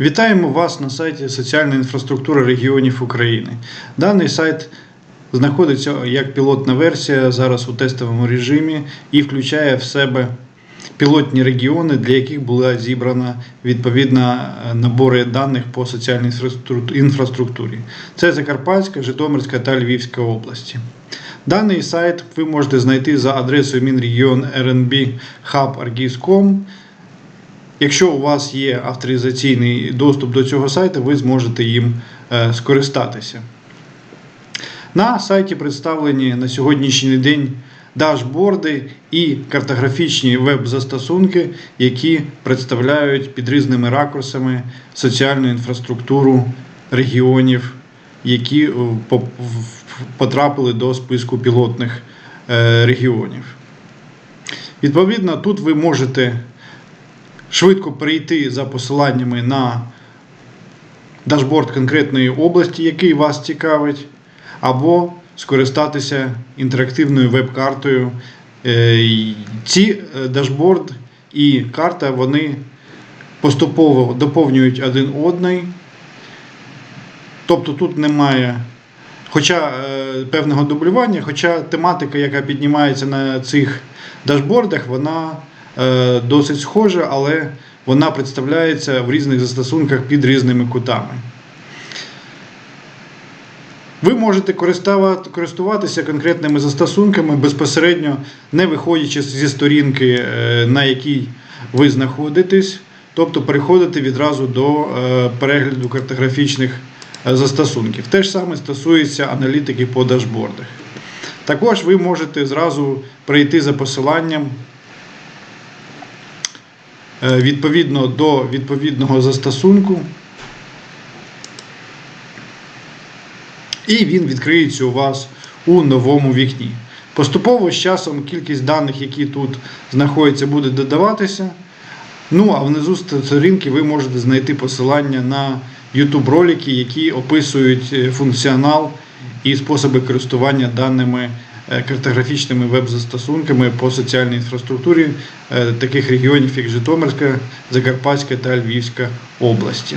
Вітаємо вас на сайті Соціальна інфраструктура регіонів України. Даний сайт знаходиться як пілотна версія зараз у тестовому режимі і включає в себе пілотні регіони, для яких була зібрана відповідна е, набори даних по соціальній інфраструктурі. Це Закарпатська, Житомирська та Львівська області. Даний сайт ви можете знайти за адресою Мінрегіон RNB Hub Argis.com. Якщо у вас є авторизаційний доступ до цього сайту, ви зможете їм е, скористатися. На сайті представлені на сьогоднішній день дашборди і картографічні веб-застосунки, які представляють під різними ракурсами соціальну інфраструктуру регіонів, які е, потрапили до списку пілотних е, регіонів. Відповідно, тут ви можете швидко перейти за посиланнями на дашборд конкретної області, який вас цікавить, або скористатися інтерактивною веб-картою. Е, Ці е, дашборд і карта вони поступово доповнюють один одний. Тобто тут немає хоча е, певного дублювання, хоча тематика, яка піднімається на цих дашбордах, вона досить схожа, але вона представляється в різних застосунках під різними кутами. Ви можете користуватися конкретними застосунками безпосередньо, не виходячи зі сторінки, е, на якій ви знаходитесь, тобто переходити відразу до е, перегляду картографічних е, застосунків. Те ж саме стосується аналітики по дашбордах. Також ви можете зразу перейти за посиланням е, відповідно до відповідного застосунку. і він відкриється у вас у новому вікні. Поступово з часом кількість даних, які тут знаходяться, буде додаватися. Ну а внизу сторінки ви можете знайти посилання на YouTube ролики, які описують е, функціонал і способи користування даними е, картографічними веб-застосунками по соціальній інфраструктурі е, таких регіонів, як Житомирська, Закарпатська та Львівська області.